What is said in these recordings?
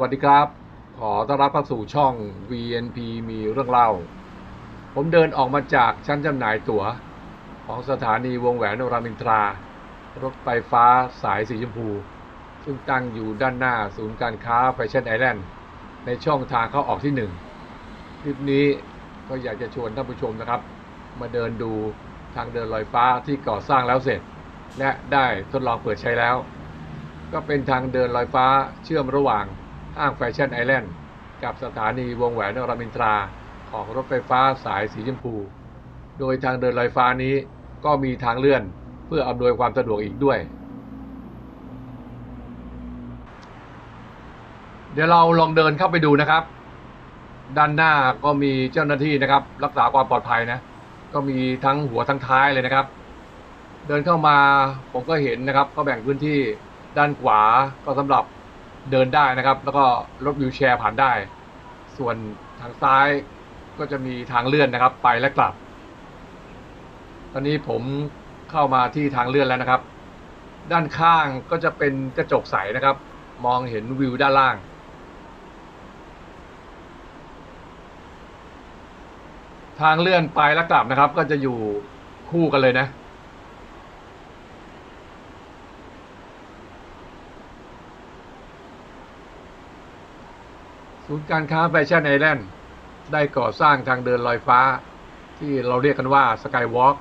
วัสดีครับ ขอต้อนรับเข้าสู่ช่อง VNP มีเรื่องเล่า ผมเดินออกมาจากชั้นจำหน่ายตั๋ว ของสถานีวงแหวนรามินทรา รถไฟฟ้าสายสีชมพู ซึ่งตั้งอยู่ด้านหน้าศูนย์การค้าแฟชั่นไอแลนด์ในช่องทางเข้าออกที่หนึ่งคลิปนี้ก็อยากจะชวนท่านผู้ชมนะครับ มาเดินดูทางเดินลอยฟ้าที่ก่อสร้างแล้วเสร็จ และได้ทดลองเปิดใช้แล้ว ก็เป็นทางเดินลอยฟ้าเชื่อมระหว่าง ห้างแฟชั่นไอแลนด์ กับสถานีวงแหวนรามอินทราของรถไฟฟ้าสายสีชมพู โดยทางเดินลอยฟ้านี้ก็มีทางเลื่อนเพื่ออำนวยความสะดวกอีกด้วย เดี๋ยวเราลองเดินเข้าไปดูนะครับ ด้านหน้าก็มีเจ้าหน้าที่นะครับ รักษาความปลอดภัยนะ ก็มีทั้งหัวทั้งท้ายเลยนะครับ เดินเข้ามาผมก็เห็นนะครับ ก็แบ่งพื้นที่ด้านขวาก็สำหรับ เดินได้นะครับ แล้วก็รถวิวแชร์ผ่านได้ ส่วนทางซ้ายก็จะมีทางเลื่อนนะครับ ไปและกลับ ตอนนี้ผมเข้ามาที่ทางเลื่อนแล้วนะครับ ด้านข้างก็จะเป็นกระจกใสนะครับ มองเห็นวิวด้านล่างทางเลื่อนไปและกลับนะครับ ก็จะอยู่คู่กันเลยนะ ศูนย์การค้าแฟชั่นไอแลนด์ได้ก่อสร้างทางเดินลอยฟ้า ที่เราเรียกกันว่าสกายวอล์ก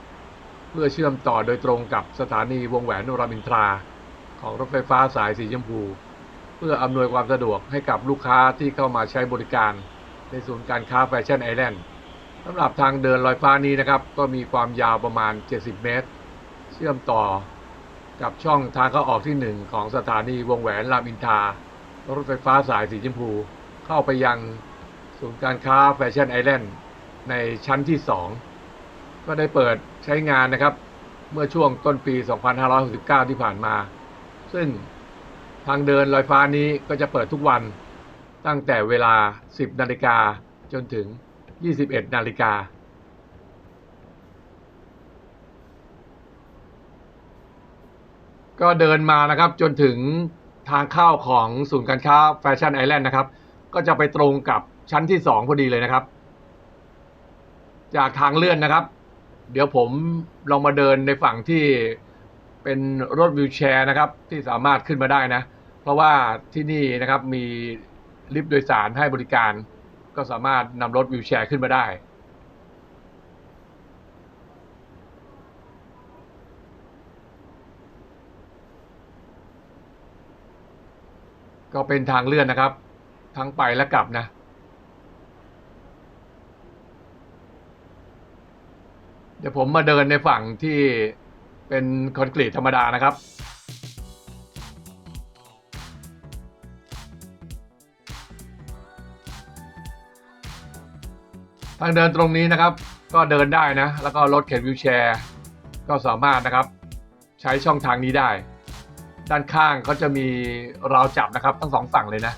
เพื่อเชื่อมต่อโดยตรงกับสถานีวงแหวนรามอินทรา ของรถไฟฟ้าสายสีชมพู เพื่ออำนวยความสะดวกให้กับลูกค้าที่เข้ามาใช้บริการ ในศูนย์การค้าแฟชั่นไอแลนด์สำหรับทางเดินลอยฟ้านี้นะครับ ก็มีความยาวประมาณ 70 เมตร เชื่อมต่อกับช่องทางเข้าออกที่ 1 ของสถานีวงแหวนรามอินทรารถไฟฟ้าสายสีชมพู เข้าไปยังศูนย์การค้าแฟชั่นไอแลนด์ในชั้นที่ 2 ก็ได้เปิดใช้งานนะครับ เมื่อช่วงต้นปี 2569 ที่ผ่านมา ซึ่งทางเดินลอยฟ้านี้ก็จะเปิดทุกวันตั้งแต่เวลา 10 นาฬิกาจนถึง 21 นาฬิกาก็เดินมานะครับจนถึงทางเข้าของศูนย์การค้าแฟชั่นไอแลนด์นะครับ ก็จะไปตรงกับชั้นที่สองพอดีเลยนะครับ จากทางเลื่อนนะครับ เดี๋ยวผมลองมาเดินในฝั่งที่เป็นรถวิวแชร์นะครับ ที่สามารถขึ้นมาได้นะ เพราะว่าที่นี่นะครับมีลิฟต์โดยสารให้บริการ ก็สามารถนำรถวิวแชร์ขึ้นมาได้ก็เป็นทางเลื่อนนะครับ ทั้งไปและกลับนะ เดี๋ยวผมมาเดินในฝั่งที่เป็นคอนกรีตธรรมดานะครับทางเดินตรงนี้นะครับ ก็เดินได้นะ แล้วก็รถเข็นวิวแชร์ ก็สามารถนะครับ ใช้ช่องทางนี้ได้ ด้านข้างก็จะมีราวจับนะครับ ทั้งสองฝั่งเลยนะ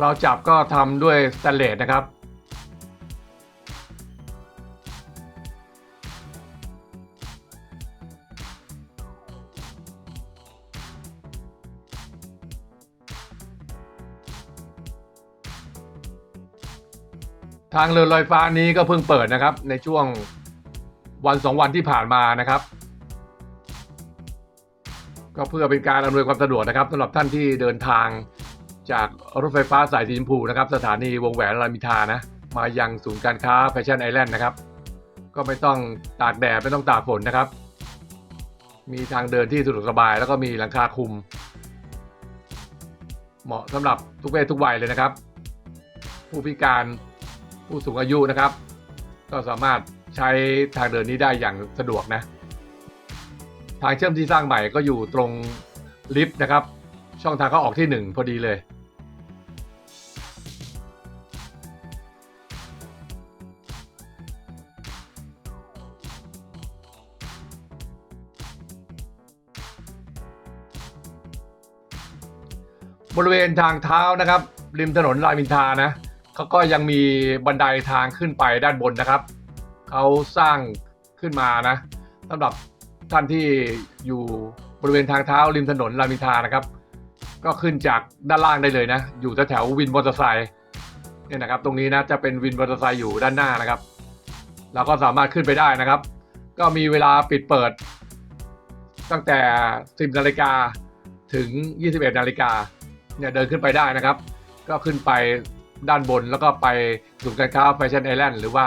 เราจับก็ทำด้วยสแตนเลสนะครับ ทางเรือลอยฟ้านี้ก็เพิ่งเปิดนะครับ ในช่วงวันสองวันที่ผ่านมานะครับ ก็เพื่อเป็นการอำนวยความสะดวกนะครับสำหรับท่านที่เดินทาง จากรถไฟฟ้าสายสีชมพูนะครับ สถานีวงแหวนรามอินทานะ มายังศูนย์การค้าแฟชั่นไอแลนด์นะครับ ก็ไม่ต้องตากแดดไม่ต้องตากฝนนะครับ มีทางเดินที่สะดวกสบายแล้วก็มีหลังคาคุม เหมาะสำหรับทุกเพศทุกวัยเลยนะครับ ผู้พิการผู้สูงอายุนะครับ ก็สามารถใช้ทางเดินนี้ได้อย่างสะดวกนะ ทางเชื่อมที่สร้างใหม่ก็อยู่ตรงลิฟต์นะครับ ช่องทางเข้าออกที่หนึ่งพอดีเลย ริเวณทางเท้านะครับ ริมถนนรามอินทานะเขาก็ยังมีบันไดทางขึ้นไปด้านบนนะครับเขาสร้างขึ้นมานะสำหรับท่านที่อยู่บริเวณทางเท้าริมถนนรามอินทานะครับ ก็ขึ้นจากด้านล่างได้เลยนะ อยู่แถววินมอเตอร์ไซค์เนี่ยนะครับ ตรงนี้นะจะเป็นวินมอเตอร์ไซค์อยู่ด้านหน้านะครับ เราก็สามารถขึ้นไปได้นะครับ ก็มีเวลาปิดเปิด ตั้งแต่ 10นาฬิกาถึง 21นาฬิกา เนี่ยเดินขึ้นไปได้นะครับ ก็ขึ้นไปด้านบนแล้วก็ไปศูนย์การค้าแฟชั่นไอแลนด์หรือว่า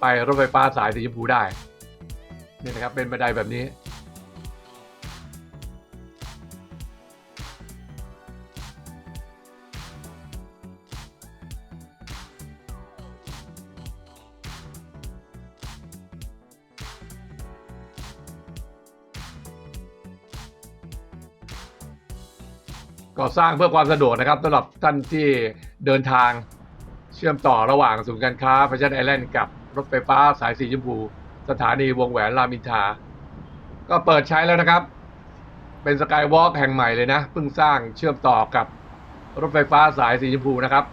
ไปรถไฟฟ้าสายสีชมพูได้นี่นะครับเป็นบันไดแบบนี้ ก่อสร้างเพื่อความสะดวกนะครับสำหรับท่านที่เดินทางเชื่อมต่อระหว่างศูนย์การค้าแฟชั่นไอแลนด์กับรถไฟฟ้าสายสีชมพู สถานีวงแหวนรามอินทราก็เปิดใช้แล้วนะครับ เป็นสกายวอล์กแห่งใหม่เลยนะเพิ่งสร้างเชื่อมต่อกับรถไฟฟ้าสายสีชมพูนะครับ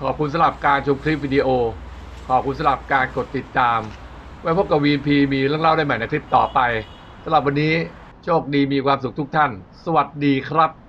ขอบคุณสำหรับการชมคลิปวิดีโอ ขอบคุณสำหรับการกดติดตาม ไว้พบกับวีนพีมีเรื่องเล่าได้ใหม่ในคลิปต่อไป สำหรับวันนี้โชคดีมีความสุขทุกท่าน สวัสดีครับ